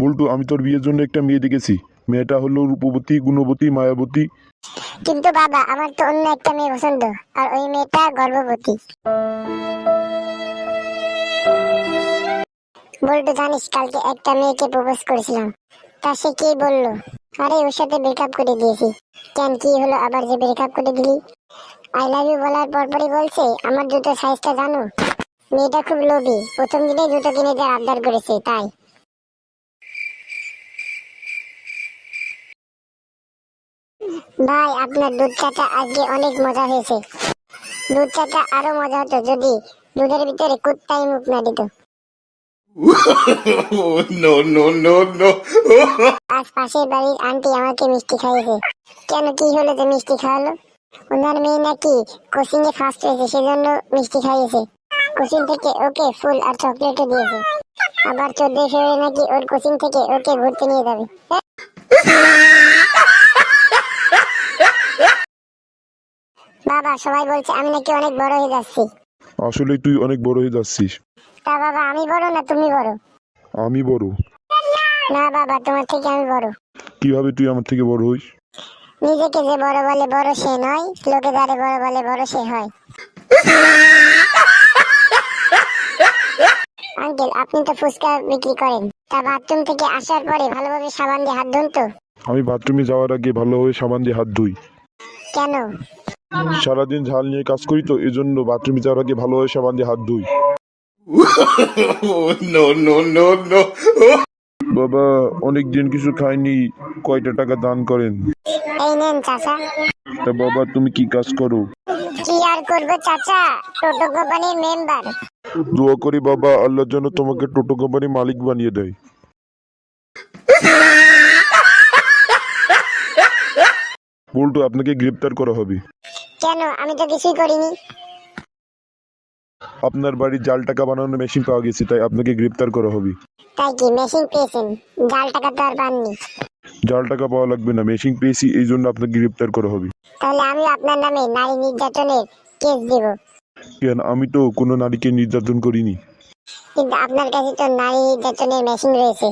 বল্টু, আমি তোর বিয়ের জন্য একটা মেয়ে দেখেছি। মেয়েটা হলো রূপবতী, গুণবতী, মায়াবতী। কিন্তু বাবা, আমার তো অন্য একটা মেয়ে পছন্দ, আর ওই মেয়েটা গর্ভবতী। বল্টু, জানিস, কালকে একটা মেয়েকে প্রপোজ করেছিলাম। তা সে কি বলল? আরে, ওর সাথে ব্রেকআপ করে দিয়েছি। কেন কি হলো আবার যে ব্রেকআপ করে দিলি? আই লাভ ইউ বলার পরপরই বলছে, আমার জুতো সাইজটা জানো? মেয়েটা খুব লোভী, প্রথম দিনে জুতো কিনে দেওয়ার আবদার করেছে, তাই। ভাই আপনার দুধ চাটা আজকে অনেক মজা হয়েছে। দুধ চাটা আরও মজা হতো যদি দুধের ভিতরে কুত্তাই মুখ না দিত. আজ পাশের বাড়ির আন্টি আমাকে মিষ্টি খাইয়েছে। কেন কি হলো যে মিষ্টি খাওয়ালো? ওনার মেয়ে নাকি কোচিং এ ফার্স্ট হয়েছে সেজন্য মিষ্টি খাইয়েছে। কোচিং থেকে ওকে ফুল আর চকলেটও দিয়েছে। আবার চোদ্দই ফেব্রুয়ারি নাকি ওর কোচিং থেকে ওকে ঘুরতে নিয়ে যাবে। বাবা সবাই বলছে আমি নাকি অনেক বড় হয়ে যাচ্ছি। আসলে তুই অনেক বড় হয়ে যাচ্ছিস। তা বাবা আমি বড় না তুমি বড়? আমি বড়। না বাবা তোমার থেকে আমি বড়। কীভাবে তুই আমার থেকে বড় হইস? নিজেকে যে বড় বলে বড় সে নয় লোকে যারে বড় বলে বড় সে হয়। আঙ্কেল আপনি তো ফুচকা বিক্রি করেন। তা বাথরুম থেকে আসার পরে ভালোভাবে সাবান দিয়ে হাত ধুন তো। আমি বাথরুমে যাওয়ার আগে ভালোভাবে সাবান দিয়ে হাত ধুই। কেন? সারাদিন ঝাল নিয়ে কাজ করি তো এই জন্য বাথরুমে যাওয়ার আগে ভালোভাবে সাবান দিয়ে হাত ধুই. বাবা অনেক দিন কিছু খাইনি কয়টা টাকা দান করেন? এই নেন চাচা। তা বাবা তুমি কি কাজ করো? কি আর করবে চাচা? টোটো কোম্পানির মেম্বার। দোয়া করি বাবা আল্লাহ যেন তোমাকে টোটো কোম্পানি মালিক বানিয়ে দেয়। বল্টু আপনাকে গ্রেপ্তার করা হবে। কেন? আমি তো কিছুই করিনি। আপনার বাড়ির জাল টাকা বানানোর মেশিন পাওয়া গেছে তাই আপনাকে গ্রেপ্তার করা হবে। তাই কি? মেশিন পেয়েছেন? জাল টাকা তো আর পাননি। জাল টাকা পাওয়া লাগবে না মেশিন পেয়েছি এই জন্য আপনাকে গ্রেপ্তার করা হবে। তাহলে আমি আপনার নামে নারী নির্যাতনের কেস দিব। কেন? আমি তো কোনো নারীকে নির্যাতন করিনি। কিন্তু আপনার কাছে তো নারী নির্যাতনের মেশিন রয়েছে।